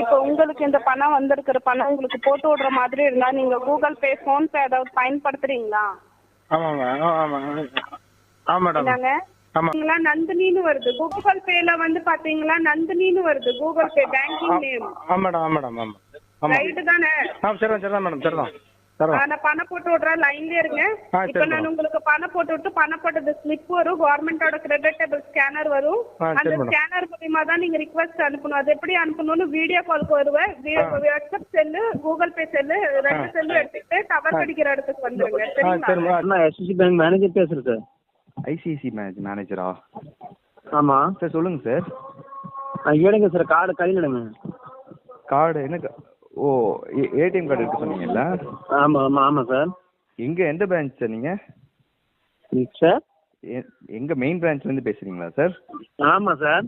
இப்போ உங்களுக்கு இந்த பணம் வந்திருக்கிற பணம் உங்களுக்கு போட்டு விடுற மாதிரி இருந்தா நீங்க கூகுள் பே ஃபோன் பே ஏதாவது பயன்படுத்துறீங்களா? ஆமாம் மேம் ஆமாம் ஆ மேடம். என்னங்க? ஆமாம் பாத்தீங்களா நந்தினின்னு வருது. கூகுள் பேல வந்து பாத்தீங்களா நந்தினின்னு வருது. Google Pay banking name. ஆ மேடம். ஆ மேடம். ஆமாம் ஆமாம் ரைட்டு தானே? ஆ சரிதான் சரிதான் மேடம். சரிதான். நான் பணம் போட்டு விடுறேன் லைன்ல இருங்க. இப்போ சரி, நான். உங்களுக்கு பணம் போட்டு விட்டு பணம் போட்டது ஸ்லிப் வரும் கவர்மெண்டோட கிரெடிட்டபிள் ஸ்கேனர் வரும். அந்த. ஸ்கேனர் மூலியமா தான் நீங்க ரிக்வஸ்ட் அனுப்பணும். அது எப்படி அனுப்பணும்னு வீடியோ கால்க்கு வருவேன். WhatsApp cell Google Pay cell ரெண்டு செல்லு எடுத்துக்கிட்டு டவர் கிடைக்கிற இடத்துக்கு வந்துருங்க. ஆ சரி சரிங்களா? மேடம். நான் எஸ்எஸ்சி பேங்க் மேனேஜர் பேசுகிறேன் சார். ஐசிஐசி மேனேஜ் மேனேஜரா ஆமாம் சார் சொல்லுங்கள் சார். எடுங்க சார். கார்டு கையில் எடுங்க. கார்டு என்ன ஓ ஏடிஎம் கார்டு இருக்கு சொன்னீங்கல்ல? ஆமாம் ஆமாம் ஆமாம் சார். எங்கே எந்த பிரான்ச் சார் நீங்கள் ம், சார். எங்கே மெயின் பிரான்ச்லேருந்து பேசுகிறீங்களா சார்? ஆமாம் சார்.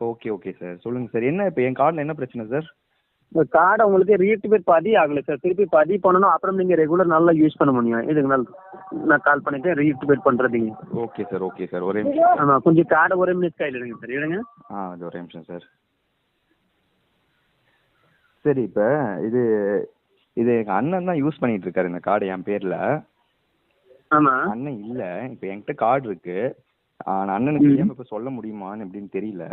Okay okay sir. சொல்லுங்கள் சார். என்ன இப்போ என் கார்டில் என்ன பிரச்சனை சார்? கார்டை உங்களுக்கு ரீஆக்டிவேட் பதிவு ஆகலை சார். திருப்பி பதிவு பண்ணணும். அப்புறம் நீங்கள் ரெகுலர் நல்லா யூஸ் பண்ண முடியும். இதுக்கு நான் நான் கால் பண்ணிட்டு ரீஆக்டிவேட் பண்ணுறதுங்க ஓகே சார் ஓகே சார். ஒரே ஆமாம் கொஞ்சம் கார்டை ஒரே மினிட் கையில் எடுங்க சார். எடுங்க. ஆ ஒரே நிமிஷம் சார். சரி இப்போ இது இது எங்கள் அண்ணன் தான் யூஸ் பண்ணிட்டு இருக்காரு இந்த கார்டு என் பேரில். ஆமாம் அண்ணன் இல்லை. இப்போ என்கிட்ட கார்டு இருக்கு. நான் அண்ணனுக்கு ஏன் இப்போ சொல்ல முடியுமான்னு எப்படின்னு தெரியல.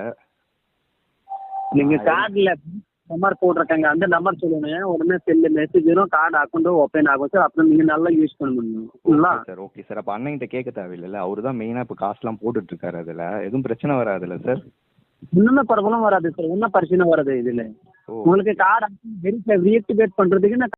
நீங்கள் கார்டில் நம்பர் போட்டிருக்காங்க. அந்த நம்பர் சொல்லணும் உடனே செல்லு மெசேஜ் வரும். கார்டு அக்கௌண்ட்டும் ஓப்பன் ஆகும் சார் அப்புறம் நீங்கள் நல்லா யூஸ் பண்ண முடியும். சார் ஓகே சார் அப்போ அண்ணன்கிட்ட கேட்க தேவையில்லைல்ல. அவரு தான் மெயினாக இப்போ காசுலாம் போட்டுட்டு இருக்காரு அதில். எதுவும் பிரச்சனை வராதுல்ல சார் ஒன்றுமே ப்ராப்ளம் வராது சார் ஒன்றும் பிரச்சனை வராது இதில். உங்களுக்கு கார்டு வெரி ரீஆக்டிவேட் பண்றதுக்கு நான்